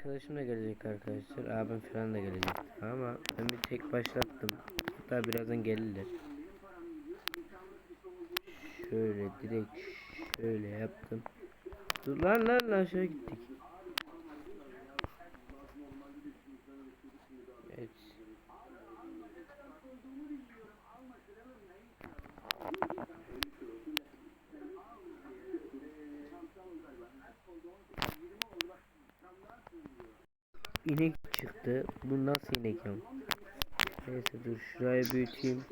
Arkadaşım da gelecek arkadaşlar. Abim falan da gelecek. Ama ben bir tek başlattım. Hatta birazdan gelirler. Şöyle direkt şöyle yaptım. Dur lan lan lan aşağı gittik. Evet. İnek çıktı. Bu nasıl inek ya? Neyse dur şurayı büyüteyim.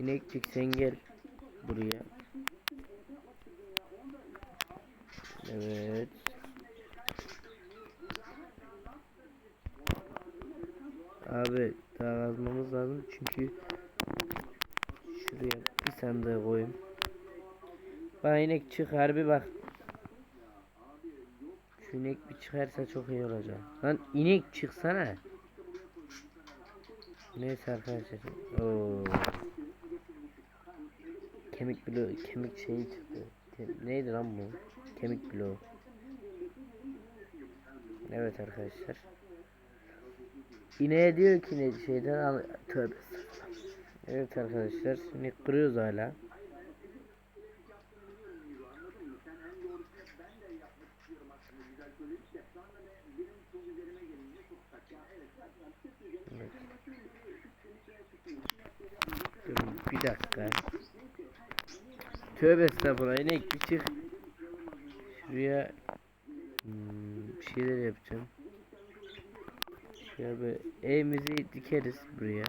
İnekçik sen gel buraya. Evet. Abi daha kazmamız lazım çünkü şuraya bir sandığı koyayım. Bak inek çık harbi bak. Şu inek bir çıkarsa çok iyi olacak. Lan inek çıksana. Neyse arkadaşlar. Oo. Kemik bloğu, kemik şeyi çıktı. Neydi lan bu? Kemik bloğu. Evet arkadaşlar. İneğe diyor ki ne şeyden al tövbe. Evet arkadaşlar şimdi kırıyoruz hala. Evet. Durun bir dakika. Tövbe estağfurullah inek bir çık. Şuraya hmm, bir şeyler yapacağım. Şöyle böyle evimizi dikeriz buraya.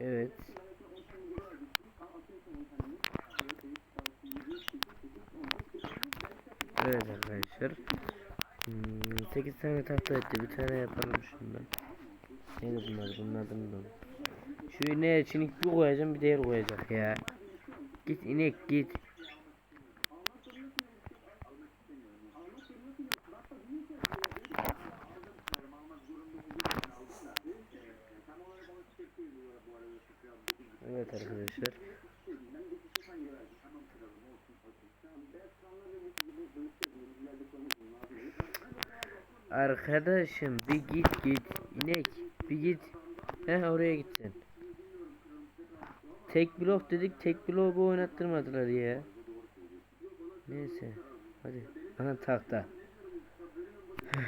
Evet arkadaşlar. Hmm, 8 tane tahta etti. Bir tane yapalım şundan. Neydi bunlar? Da unuttum. Şu ineğe çinik bir koyacağım bir diğer koyacak ya. Git inek git. Evet arkadaşlar. Arkadaşım bir git git inek bir git. Heh oraya gitsin. Tek blok dedik tek bloğu oynattırmadılar ya. Neyse hadi. Aha tahta.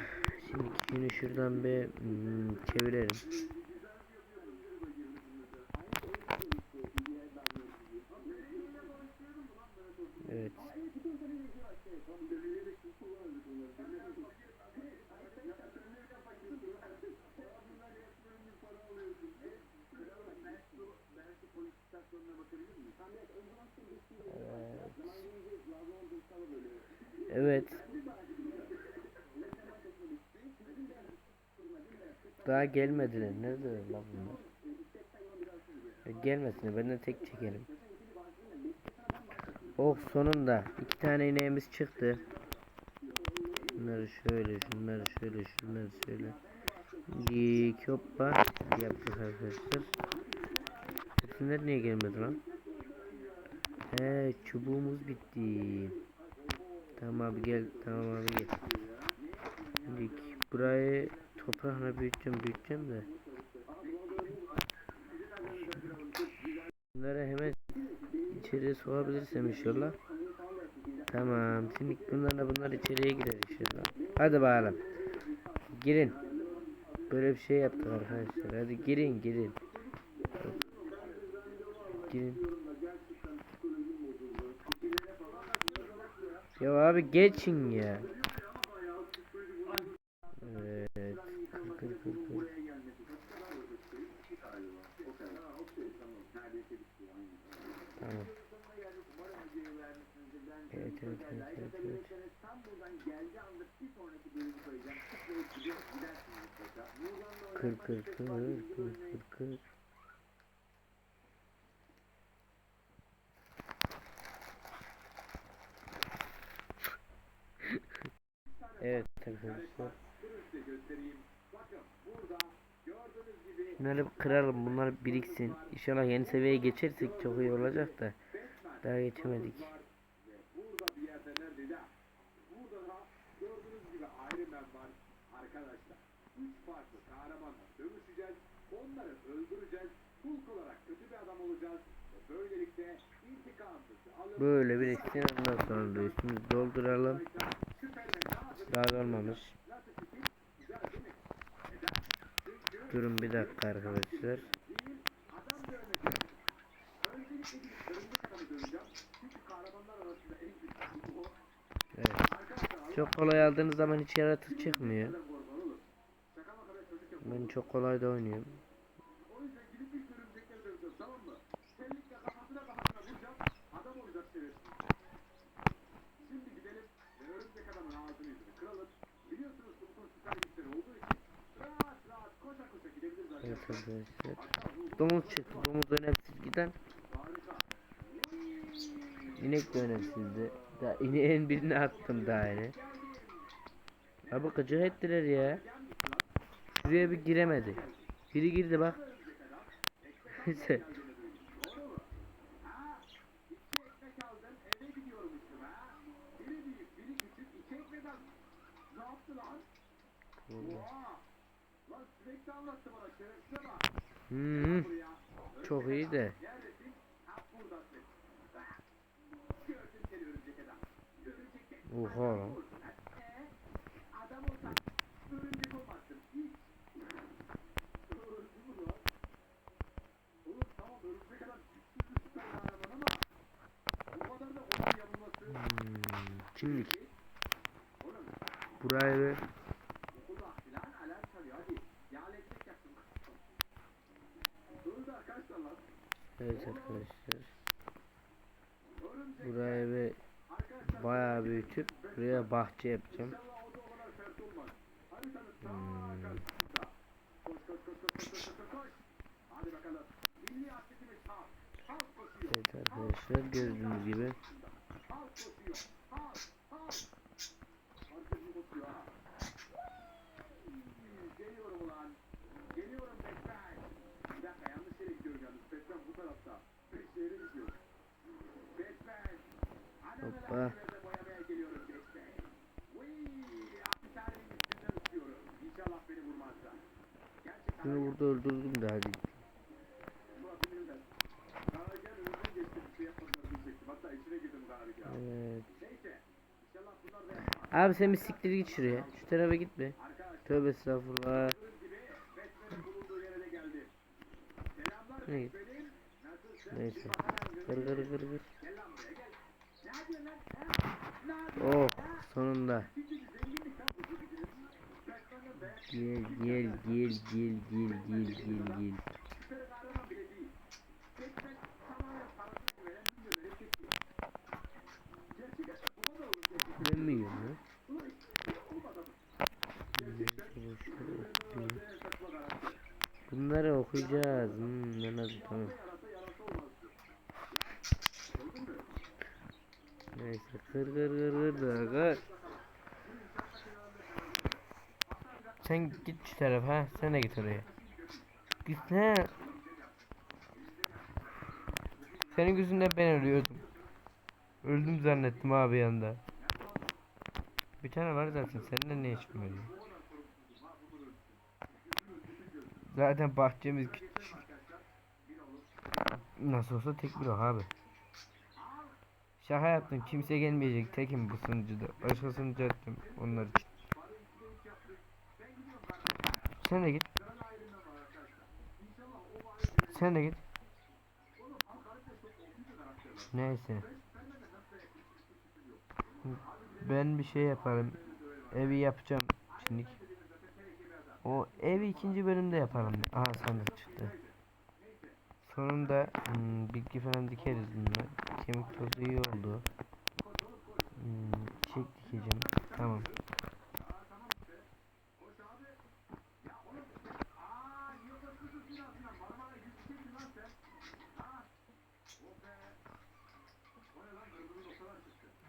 Şimdi şunu şuradan bir hmm, çevirelim. Evet. Evet. Daha gelmediler. Nerede lan bunlar? Ya gelmesin. Ben de tek çekelim. Oh sonunda iki tane ineğimiz çıktı. Şunları şöyle, şunları şöyle, şunları şöyle. Dik hoppa yaptık arkadaşlar. Hepsinden niye gelmedi lan? He çubuğumuz bitti. Tamam abi gel. Tamam abi gel. Şimdi burayı toprağına büyüteceğim büyüteceğim de. Bunları hemen içeriye sokabilirsem inşallah. Tamam. Şimdi bunlarla bunlar içeriye girer inşallah. Hadi bakalım. Girin. Böyle bir şey yaptık arkadaşlar. Hadi girin girin. Girin. Ya abi geçin ya. Evet. Kır kır kır kır. Tamam. Evet evet evet evet. evet. Kır kır kır kır kır kır. Evet arkadaşlar. bir kıralım bunlar biriksin. İnşallah yeni seviyeye geçersek çok iyi olacak da. Daha geçemedik. Burada bir yerde neredeydi? ha? Burada da gördüğünüz gibi Iron Man var arkadaşlar. Üç farklı kahramanla dövüşeceğiz. Onları öldüreceğiz. Hulk olarak kötü bir adam olacağız. Ve böylelikle intikamımızı alıp Böyle biriksin ondan sonra da üstümüzü dolduralım. Daha? Çünkü Durun bir dakika arkadaşlar. bir. Evet. Çok kolay aldığınız zaman hiç yaratık çıkmıyor. Ben çok kolay da oynuyorum. Evet arkadaşlar. Domuz çıktı. Domuz önemsiz giden. İnek de önemsizdi. Daha ineğin birini attım daha yeni. Abi gıcık ettiler ya. Şuraya bir giremedi. Biri girdi bak. Neyse. Doğru mu? Ha? İki ekmek aldım eve gidiyormuşum ha? Biri büyük biri küçük iki ekmek aldım. Ne yaptı lan? Oha! Lan sürekli anlattı bana şerefsize bak. Hmm, Buraya. çok iyi de. Neredesin? Ha buradasın. Ha. Gördüm seni örümcek adam. Örümcek de- Oha lan. Dur. Ha, ee? Adam olsan örümcek olmazsın. Hiç. Öldü mü lan? Oğlum tamam örümcek adam güçlü bir süper kahraman ama o kadar da onun yapılması. Hmm, Kimlik. Oğlum Buraya bir okulda filan alarm çalıyor hadi. Yağlı ekmek yaptım. Öldü arkadaşlar lan. Evet arkadaşlar. Buraya bir bayağı büyütüp buraya bahçe yapacağım. Koşuyor. Evet arkadaşlar gördüğünüz gibi. Halk koşuyor. Halk. Halk. Herkesin koşuyor ha. Hmm, Geliyorum ulan. Geliyorum Batman. Bir dakika yanlış yere gidiyorum yalnız. Batman bu tarafta. Beş yere gidiyor. Batman. Anam Hoppa. Abi sen bir siktir git şuraya. Şu tarafa gitme. Arkadaşlar Tövbe estağfurullah. Ne? Nasılsın? Neyse. Lan? Ha? Ne yapıyorsun? Oh sonunda. Be. Gel gel gel gel gel gel gel gel. Bunları okuyacağız. Hmm, tamam. Olmaz. Gördün mü? Neyse kır kır kır kır da. Sen git şu tarafa. Sen de git oraya. Git ne? Senin yüzünden ben ölüyordum. Öldüm zannettim abi yanda. Bir tane var zaten. Seninle ne işim var ya? Zaten bahçemiz küçük. Nasıl olsa tek bir o abi. Şaka yaptım. Kimse gelmeyecek. Tekim bu sunucuda. Başka sunucu açtım onlar için. Sen de git. Sen de git. Neyse. Ben bir şey yaparım. Evi yapacağım şimdi. O evi ikinci bölümde yaparım. Aha sandık çıktı. Sonunda hmm, bitki falan dikeriz bunlar. Kemik tozu iyi oldu. Hmm, çiçek dikeceğim. Tamam.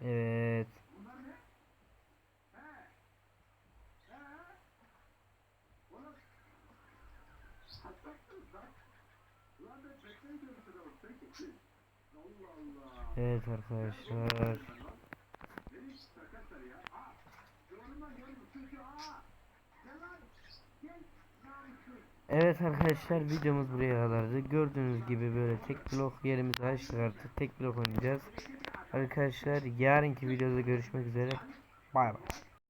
Evet. Lan ben bekleyin diyorum sana bak sen kimsin? Allah Allah. Evet arkadaşlar. Nereye gitti arkadaşlar ya? Aa! Gördüm lan gördüm. Çünkü aa! Gel lan! Gel! Namussuz! Evet arkadaşlar videomuz buraya kadardı. Gördüğünüz gibi böyle tek blok yerimizi açtık artık. Tek blok oynayacağız. Arkadaşlar yarınki videoda görüşmek üzere. Bay bay.